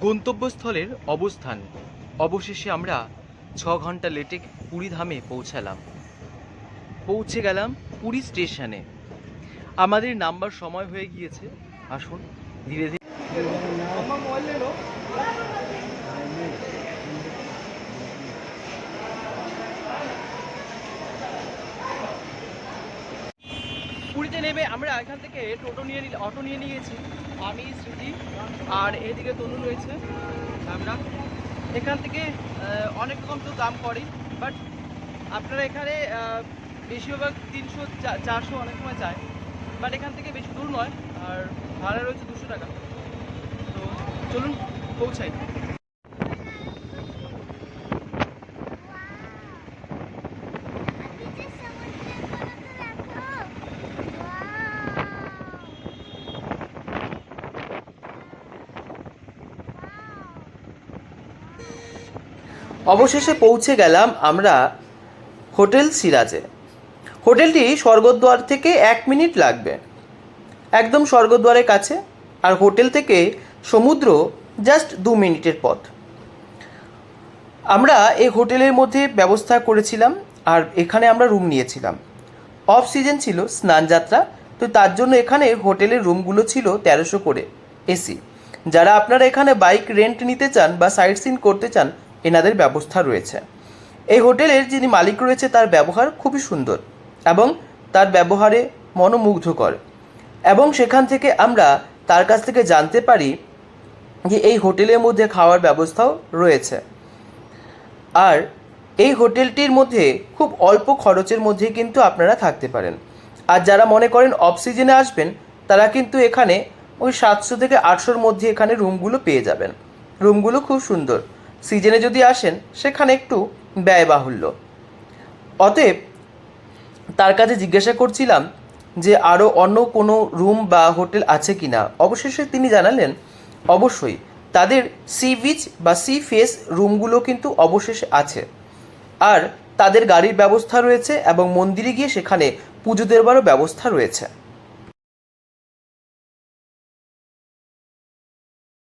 গন্তব্যস্থলের অবস্থান। অবশেষে আমরা ছ ঘণ্টা লেটে ধামে পৌঁছালাম। পৌঁছে গেলাম পুরী স্টেশনে। আমাদের নাম্বার সময় হয়ে গিয়েছে। আসুন, ধীরে ধীরে। পুরীতে নেমে আমরা এখান থেকে টোটো নিয়ে অটো নিয়ে নিয়েছি। আমি, স্মৃতি, আর এদিকে তনু রয়েছে, আমরা। এখান থেকে অনেক রকম তো দাম করে বাট আপনারা এখানে বেশিরভাগ তিনশো চারশো অনেক সময় যায়। বাট এখান থেকে বেশি দূর নয়, আর ভাড়া রয়েছে দুশো টাকা। তো চলুন, পৌঁছাই। অবশেষে পৌঁছে গেলাম আমরা হোটেল সিরাজে। হোটেলটি স্বর্গদ্বার থেকে এক মিনিট লাগবে। একদম স্বর্গদ্বারের কাছে, আর হোটেল থেকে সমুদ্র জাস্ট দু মিনিটের পথ। আমরা এই হোটেলের মধ্যে ব্যবস্থা করেছিলাম, আর এখানে আমরা রুম নিয়েছিলাম। অফ সিজন ছিল স্নানযাত্রা তো তার জন্য এখানে হোটেলের রুমগুলো ছিল তেরোশো করে এসি। যারা আপনারা এখানে বাইক রেন্ট নিতে চান বা সাইট সিন করতে চান এনাদের ব্যবস্থা রয়েছে। এই হোটেলের যিনি মালিক রয়েছে, তার ব্যবহার খুবই সুন্দর এবং তার ব্যবহারে মনোমুগ্ধকর। এবং সেখান থেকে আমরা তার কাছ থেকে জানতে পারি যে এই হোটেলের মধ্যে খাওয়ার ব্যবস্থাও রয়েছে। আর এই হোটেলটির মধ্যে খুব অল্প খরচের মধ্যে কিন্তু আপনারা থাকতে পারেন। আর যারা মনে করেন অফ সিজনে আসবেন, তারা কিন্তু এখানে ওই সাতশো থেকে আটশোর মধ্যে এখানে রুমগুলো পেয়ে যাবেন। রুমগুলো খুব সুন্দর। সিজনে যদি আসেন, সেখানে একটু ব্যয়বাহুল্য অতএব, তার কাছে জিজ্ঞাসা করছিলাম যে আরও অন্য কোনো রুম বা হোটেল আছে কি না অবশেষে তিনি জানালেন, অবশ্যই। তাদের সি বিচ বা সি ফেস রুমগুলো কিন্তু অবশেষে আছে। আর তাদের গাড়ির ব্যবস্থা রয়েছে এবং মন্দিরে গিয়ে সেখানে পুজো দেওয়ারও ব্যবস্থা রয়েছে।